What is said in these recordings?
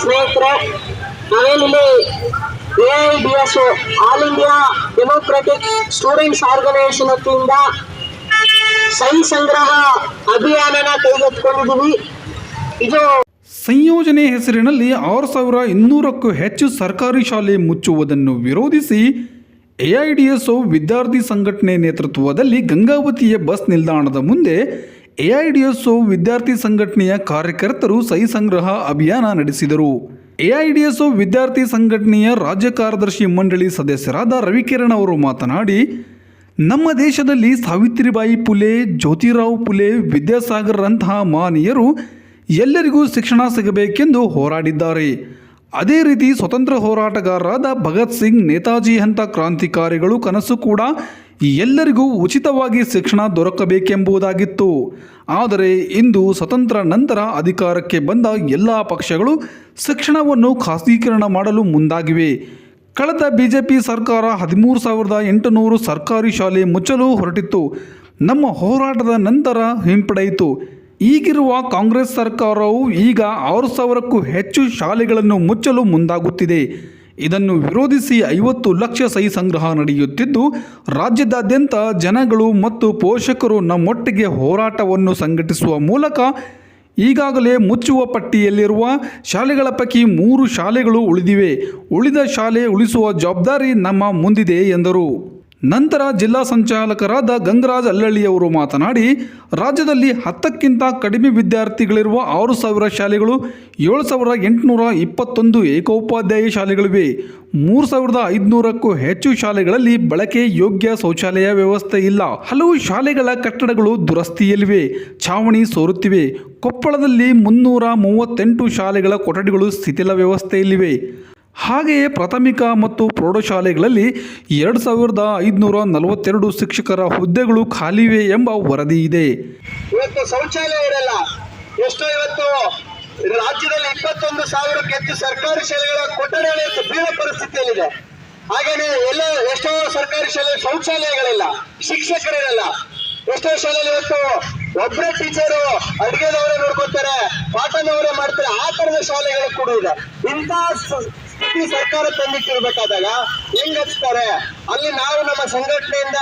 ಸ್ನೇಹಿತರೆ, ನಾವೇನಿಲ್ಲಿ A I D S all India democratic students organisation ವತಿಯಿಂದ ಸಹಿ ಸಂಗ್ರಹ ಅಭಿಯಾನನ ಕೈಗೆತ್ತಿಕೊಂಡಿದ್ದೀವಿ. ಇದು ಸಂಯೋಜನೆ ಹೆಸರಿನಲ್ಲಿ ಆರು ಸಾವಿರ ಇನ್ನೂರಕ್ಕೂ ಹೆಚ್ಚು ಸರ್ಕಾರಿ ಶಾಲೆ ಮುಚ್ಚುವುದನ್ನು ವಿರೋಧಿಸಿ ಎಐಡಿಎಸ್ಒ ವಿದ್ಯಾರ್ಥಿ ಸಂಘಟನೆ ನೇತೃತ್ವದಲ್ಲಿ ಗಂಗಾವತಿಯ ಬಸ್ ನಿಲ್ದಾಣದ ಮುಂದೆ ಎಐಡಿಎಸ್ಒ ವಿದ್ಯಾರ್ಥಿ ಸಂಘಟನೆಯ ಕಾರ್ಯಕರ್ತರು ಸಹಿ ಸಂಗ್ರಹ ಅಭಿಯಾನ ನಡೆಸಿದರು. ಎಐಡಿಎಸ್ಒ ವಿದ್ಯಾರ್ಥಿ ಸಂಘಟನೆಯ ರಾಜ್ಯ ಕಾರ್ಯದರ್ಶಿ ಮಂಡಳಿ ಸದಸ್ಯರಾದ ರವಿಕಿರಣ್ ಅವರು ಮಾತನಾಡಿ, ನಮ್ಮ ದೇಶದಲ್ಲಿ ಸಾವಿತ್ರಿಬಾಯಿ ಪುಲೆ, ಜ್ಯೋತಿರಾವ್ ಪುಲೆ ವಿದ್ಯಾಸಾಗರ್ರಂತಹ ಮಾನೀಯರು ಎಲ್ಲರಿಗೂ ಶಿಕ್ಷಣ ಸಿಗಬೇಕೆಂದು ಹೋರಾಡಿದ್ದಾರೆ. ಅದೇ ರೀತಿ ಸ್ವತಂತ್ರ ಹೋರಾಟಗಾರರಾದ ಭಗತ್ ಸಿಂಗ್, ನೇತಾಜಿ ಹಂತ ಕ್ರಾಂತಿಕಾರಿಗಳು ಕನಸು ಕೂಡ ಎಲ್ಲರಿಗೂ ಉಚಿತವಾಗಿ ಶಿಕ್ಷಣ ದೊರಕಬೇಕೆಂಬುದಾಗಿತ್ತು. ಆದರೆ ಇಂದು ಸ್ವತಂತ್ರ ನಂತರ ಅಧಿಕಾರಕ್ಕೆ ಬಂದ ಎಲ್ಲ ಪಕ್ಷಗಳು ಶಿಕ್ಷಣವನ್ನು ಖಾಸಗೀಕರಣ ಮಾಡಲು ಮುಂದಾಗಿವೆ. ಕಳೆದ ಬಿಜೆಪಿ ಸರ್ಕಾರ ಹದಿಮೂರು ಸಾವಿರದ ಎಂಟುನೂರು ಸರ್ಕಾರಿ ಶಾಲೆ ಮುಚ್ಚಲು ಹೊರಟಿತ್ತು. ನಮ್ಮ ಹೋರಾಟದ ನಂತರ ಹಿಂಪಡೆಯಿತು. ಈಗಿರುವ ಕಾಂಗ್ರೆಸ್ ಸರ್ಕಾರವು ಈಗ ಆರು ಸಾವಿರಕ್ಕೂ ಹೆಚ್ಚು ಶಾಲೆಗಳನ್ನು ಮುಚ್ಚಲು ಮುಂದಾಗುತ್ತಿದೆ. ಇದನ್ನು ವಿರೋಧಿಸಿ ಐವತ್ತು ಲಕ್ಷ ಸಹಿ ಸಂಗ್ರಹ ನಡೆಯುತ್ತಿದ್ದು, ರಾಜ್ಯದಾದ್ಯಂತ ಜನಗಳು ಮತ್ತು ಪೋಷಕರು ನಮ್ಮೊಟ್ಟಿಗೆ ಹೋರಾಟವನ್ನು ಸಂಘಟಿಸುವ ಮೂಲಕ ಈಗಾಗಲೇ ಮುಚ್ಚುವ ಪಟ್ಟಿಯಲ್ಲಿರುವ ಶಾಲೆಗಳ ಪೈಕಿ ಮೂರು ಶಾಲೆಗಳು ಉಳಿದಿವೆ. ಉಳಿದ ಶಾಲೆ ಉಳಿಸುವ ಜವಾಬ್ದಾರಿ ನಮ್ಮ ಮುಂದಿದೆ, ಎಂದರು. ನಂತರ ಜಿಲ್ಲಾ ಸಂಚಾಲಕರಾದ ಗಂಗರಾಜ್ ಅಲ್ಲಳ್ಳಿಯವರು ಮಾತನಾಡಿ, ರಾಜ್ಯದಲ್ಲಿ ಹತ್ತಕ್ಕಿಂತ ಕಡಿಮೆ ವಿದ್ಯಾರ್ಥಿಗಳಿರುವ ಆರು ಸಾವಿರ ಶಾಲೆಗಳು, ಏಳು ಸಾವಿರದ ಎಂಟುನೂರ ಇಪ್ಪತ್ತೊಂದು ಏಕೋಪಾಧ್ಯಾಯ ಶಾಲೆಗಳಿವೆ. ಮೂರು ಸಾವಿರದ ಐದುನೂರಕ್ಕೂ ಹೆಚ್ಚು ಶಾಲೆಗಳಲ್ಲಿ ಬಳಕೆ ಯೋಗ್ಯ ಶೌಚಾಲಯ ವ್ಯವಸ್ಥೆ ಇಲ್ಲ. ಹಲವು ಶಾಲೆಗಳ ಕಟ್ಟಡಗಳು ದುರಸ್ತಿಯಲ್ಲಿವೆ, ಛಾವಣಿ ಸೋರುತ್ತಿವೆ. ಕೊಪ್ಪಳದಲ್ಲಿ ಮುನ್ನೂರ ಮೂವತ್ತೆಂಟು ಶಾಲೆಗಳ ಕೊಠಡಿಗಳು ಶಿಥಿಲ ವ್ಯವಸ್ಥೆಯಲ್ಲಿವೆ. ಹಾಗೆಯೇ ಪ್ರಾಥಮಿಕ ಮತ್ತು ಪ್ರೌಢಶಾಲೆಗಳಲ್ಲಿ ಎರಡು ಸಾವಿರದ ಐದುನೂರ ನಲವತ್ತೆರಡು ಶಿಕ್ಷಕರ ಹುದ್ದೆಗಳು ಖಾಲಿವೆ ಎಂಬ ವರದಿ ಇದೆ. ಇವತ್ತು ಶೌಚಾಲಯ ಇರಲ್ಲ. ಎಷ್ಟೋ ಇವತ್ತು ರಾಜ್ಯದಲ್ಲಿ ಇಪ್ಪತ್ತೊಂದು ಸಾವಿರಕ್ಕೆ ಹೆಚ್ಚು ಸರ್ಕಾರಿ ಶಾಲೆಗಳ ಗಂಭೀರ ಬೀಳೋ ಪರಿಸ್ಥಿತಿಯಲ್ಲಿದೆ. ಹಾಗೇನೆ ಎಲ್ಲ ಎಷ್ಟೋ ಸರ್ಕಾರಿ ಶಾಲೆ ಶೌಚಾಲಯಗಳಿಲ್ಲ. ಶಿಕ್ಷಕರಿರಲ್ಲ. ಎಷ್ಟೋ ಶಾಲೆಯಲ್ಲಿ ಇವತ್ತು ಒಬ್ಬರೇ ಟೀಚರು ಅಡುಗೆದವರೇ ನೋಡ್ಕೊತಾರೆ ಪಾಠದವರೇ ಮಾಡ್ತಾರೆ, ಆ ತರದ ಶಾಲೆಗಳು ಕೂಡ ಇದೆ ಇಂಥ ಸ್ಥಿತಿ ಸರ್ಕಾರ ತಂದಿಟ್ಟಿರ್ಬೇಕಾದಾಗ ಹೆಂಗ್ ಹಚ್ತಾರೆ? ಅಲ್ಲಿ ನಾವು ನಮ್ಮ ಸಂಘಟನೆಯಿಂದ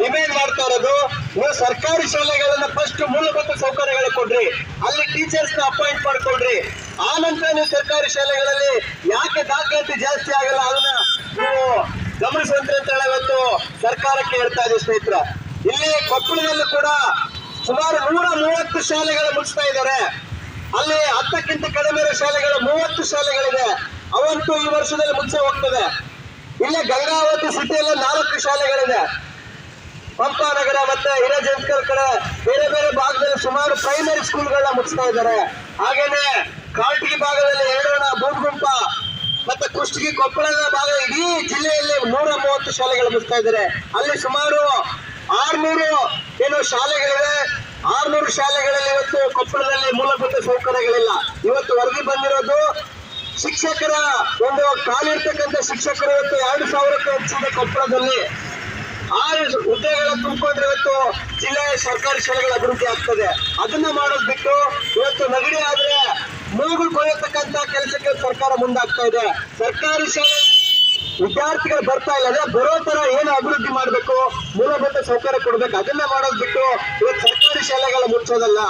ಡಿಮ್ಯಾಂಡ್ ಮಾಡ್ತಾ ಇರೋದು, ನೀವು ಸರ್ಕಾರಿ ಶಾಲೆಗಳನ್ನ ಫಸ್ಟ್ ಮೂಲಭೂತ ಸೌಕರ್ಯಗಳ ಕೊಡ್ರಿ, ಅಲ್ಲಿ ಟೀಚರ್ಸ್ನ ಅಪಾಯಿಂಟ್ ಮಾಡ್ಕೊಡ್ರಿ. ಆ ನಂತರ ನೀವು ಸರ್ಕಾರಿ ಶಾಲೆಗಳಲ್ಲಿ ಯಾಕೆ ದಾಖಲಾತಿ ಜಾಸ್ತಿ ಆಗಲ್ಲ? ಅದನ್ನ ನೀವು ಗಮನಿಸುವಂತ ಅಂತ ಹೇಳಿ ಇವತ್ತು ಸರ್ಕಾರಕ್ಕೆ ಹೇಳ್ತಾ ಇದ್ದೀವಿ ಸ್ನೇಹಿತರ. ಇಲ್ಲಿ ಕೊಪ್ಪಳದಲ್ಲೂ ಕೂಡ ಸುಮಾರು ನೂರ ಮೂವತ್ತು ಶಾಲೆಗಳು ಮುಗಿಸ್ತಾ ಇದ್ದಾರೆ. ಅಲ್ಲಿ ಹತ್ತಕ್ಕಿಂತ ಕಡಿಮೆ ಇರೋ ಶಾಲೆಗಳು ಮೂವತ್ತು ಶಾಲೆಗಳಿದೆ ಅವಂತೂ ಈ ವರ್ಷದಲ್ಲಿ ಮುಂಚೆ ಹೋಗ್ತದೆ. ಇಲ್ಲೇ ಗಂಗಾವತಿ ಸಿಟಿಯಲ್ಲಿ ನಾಲ್ಕು ಶಾಲೆಗಳಿದೆ. ಪಂಪಾನಗರ ಮತ್ತೆ ಹಿರಜಂಕರ್ ಕಡೆ ಬೇರೆ ಬೇರೆ ಭಾಗದಲ್ಲಿ ಸುಮಾರು ಪ್ರೈಮರಿ ಸ್ಕೂಲ್ಗಳನ್ನ ಮುಗಿಸ್ತಾ ಇದ್ದಾರೆ. ಹಾಗೇನೆ ಕಾಟಗಿ ಭಾಗದಲ್ಲಿ ಎರಡೋಣ ಬೂದ್ಗುಂಪ ಮತ್ತೆ ಕುಷ್ಟಗಿ, ಕೊಪ್ಪಳದ ಭಾಗ ಇಡೀ ಜಿಲ್ಲೆಯಲ್ಲಿ ನೂರ ಮೂವತ್ತು ಶಾಲೆಗಳು ಮುಗಿಸ್ತಾ ಇದ್ದಾರೆ. ಅಲ್ಲಿ ಸುಮಾರು ಆರ್ನೂರು ಏನು ಶಾಲೆಗಳಿವೆ. ಆರ್ನೂರು ಶಾಲೆಗಳಲ್ಲಿ ಇವತ್ತು ಕೊಪ್ಪಳದಲ್ಲಿ ಮೂಲಭೂತ ಸೌಕರ್ಯಗಳಿಲ್ಲ. ಇವತ್ತು ವರದಿ ಬಂದಿರೋದು ಶಿಕ್ಷಕರ ಒಂದು ಕಾಲಿರ್ತಕ್ಕಂಥ ಶಿಕ್ಷಕರು ಇವತ್ತು ಎರಡು ಸಾವಿರಕ್ಕೂ ಹೆಚ್ಚಿದೆ ಕೊಪ್ಪಳದಲ್ಲಿ ಆ ಹುದ್ದೆಗಳ ತುಂಬಿಕೊಂಡ್ರೆ ಇವತ್ತು ಜಿಲ್ಲೆಯ ಸರ್ಕಾರಿ ಶಾಲೆಗಳ ಅಭಿವೃದ್ಧಿ ಆಗ್ತದೆ. ಅದನ್ನ ಮಾಡೋದ್ ಬಿಟ್ಟು ಇವತ್ತು ನಗಡಿ ಆದ್ರೆ ಮೂಗುಳು ಕೊಯ್ಯತಕ್ಕಂತ ಕೆಲಸಕ್ಕೆ ಸರ್ಕಾರ ಮುಂದಾಗ್ತಾ ಇದೆ. ಸರ್ಕಾರಿ ಶಾಲೆ ವಿದ್ಯಾರ್ಥಿಗಳು ಬರ್ತಾ ಇಲ್ಲ. ಅದೇ ಬರೋ ತರ ಏನು ಅಭಿವೃದ್ಧಿ ಮಾಡಬೇಕು? ಮೂಲಭೂತ ಸೌಕರ್ಯ ಕೊಡ್ಬೇಕು. ಅದನ್ನ ಮಾಡೋದ್ ಬಿಟ್ಟು ಇವತ್ತು ಸರ್ಕಾರಿ ಶಾಲೆಗಳ ಮುಚ್ಚೋದಲ್ಲ.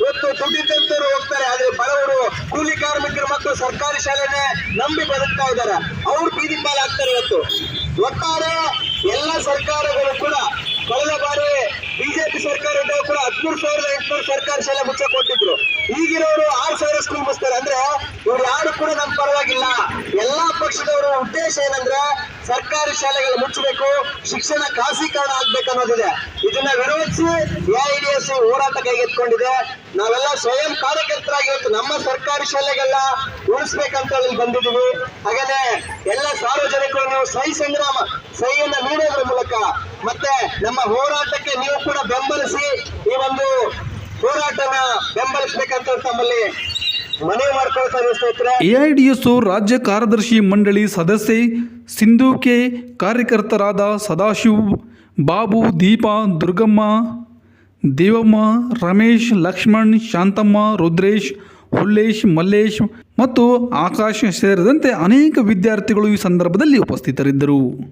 ಇವತ್ತು ದುಡ್ಡಿದ್ದಂತವ್ರು ಹೋಗ್ತಾರೆ, ಆದ್ರೆ ಬಡವರು ಕೂಲಿ ಕಾರ್ಮಿಕರು ಮತ್ತು ಸರ್ಕಾರಿ ಶಾಲೆನೆ ನಂಬಿ ಬದುಕ್ತಾ ಇದ್ದಾರೆ. ಅವ್ರು ಬೀದಿ ಪಾಲಾಗ್ತಾರೆ ಇವತ್ತು. ಒಟ್ಟಾರೆ ಎಲ್ಲ ಸರ್ಕಾರಗಳು ಕೂಡ ಕಳೆದ ಬಾರಿ ಬಿಜೆಪಿ ಸರ್ಕಾರ ಇದ್ದಾಗ ಕೂಡ ಹದಿಮೂರು ಸಾವಿರದ ಎಂಟುನೂರು ಸರ್ಕಾರಿ ಶಾಲೆ ಮುಚ್ಚ ಕೊಟ್ಟಿದ್ರು. ಈಗಿರೋರು ಆರು ಸಾವಿರ ಸ್ಕೂಲ್ ಮುಚ್ತಾರೆ. ಅಂದ್ರೆ ಇವ್ರು ಯಾರು ಕೂಡ ನಮ್ ಪರವಾಗಿಲ್ಲ. ಎಲ್ಲಾ ಪಕ್ಷದವರ ಉದ್ದೇಶ ಏನಂದ್ರೆ ಸರ್ಕಾರಿ ಶಾಲೆಗಳು ಮುಚ್ಚಬೇಕು, ಶಿಕ್ಷಣ ಖಾಸೀಕರಣ ಆಗ್ಬೇಕು ಅನ್ನೋದಿದೆ. ಇದನ್ನ ವಿರೋಧಿಸಿ ಎಐಡಿಎಸ್ ಹೋರಾಟ ಕೈಗೆತ್ಕೊಂಡಿದೆ ನಾವೆಲ್ಲ ಸ್ವಯಂ ಕಾರ್ಯಕರ್ತರಾಗಿ ಇವತ್ತು ನಮ್ಮ ಸರ್ಕಾರಿ ಶಾಲೆಗಳನ್ನ ಉಳಿಸ್ಬೇಕಂತ ಹೇಳಿ ಬಂದಿದ್ದೀವಿ. ಹಾಗೇನೆ ಎಲ್ಲ ಸಾರ್ವಜನಿಕರು ನೀವು ಸಹಿ ಸಂಗ್ರಾಮ, ಸಹಿಯನ್ನ ನೀಡೋದ್ರ ಮೂಲಕ ಮತ್ತೆ ನಮ್ಮ ಹೋರಾಟಕ್ಕೆ ನೀವು ಕೂಡ ಬೆಂಬಲಿಸಿ ಈ ಒಂದು ಹೋರಾಟನ ಬೆಂಬಲಿಸ್ಬೇಕಂತ ತಮ್ಮಲ್ಲಿ ಎಐಡಿಎಸ್ಒ ರಾಜ್ಯ ಕಾರ್ಯದರ್ಶಿ ಮಂಡಳಿ ಸದಸ್ಯೆ ಸಿಂಧು ಕೆ ಕಾರ್ಯಕರ್ತರಾದ ಸದಾಶಿವ್, ಬಾಬು, ದೀಪಾ, ದುರ್ಗಮ್ಮ, ದೇವಮ್ಮ, ರಮೇಶ್, ಲಕ್ಷ್ಮಣ್, ಶಾಂತಮ್ಮ, ರುದ್ರೇಶ್, ಹುಲ್ಲೇಶ್, ಮಲ್ಲೇಶ್ ಮತ್ತು ಆಕಾಶ್ ಸೇರಿದಂತೆ ಅನೇಕ ವಿದ್ಯಾರ್ಥಿಗಳು ಈ ಸಂದರ್ಭದಲ್ಲಿ ಉಪಸ್ಥಿತರಿದ್ದರು.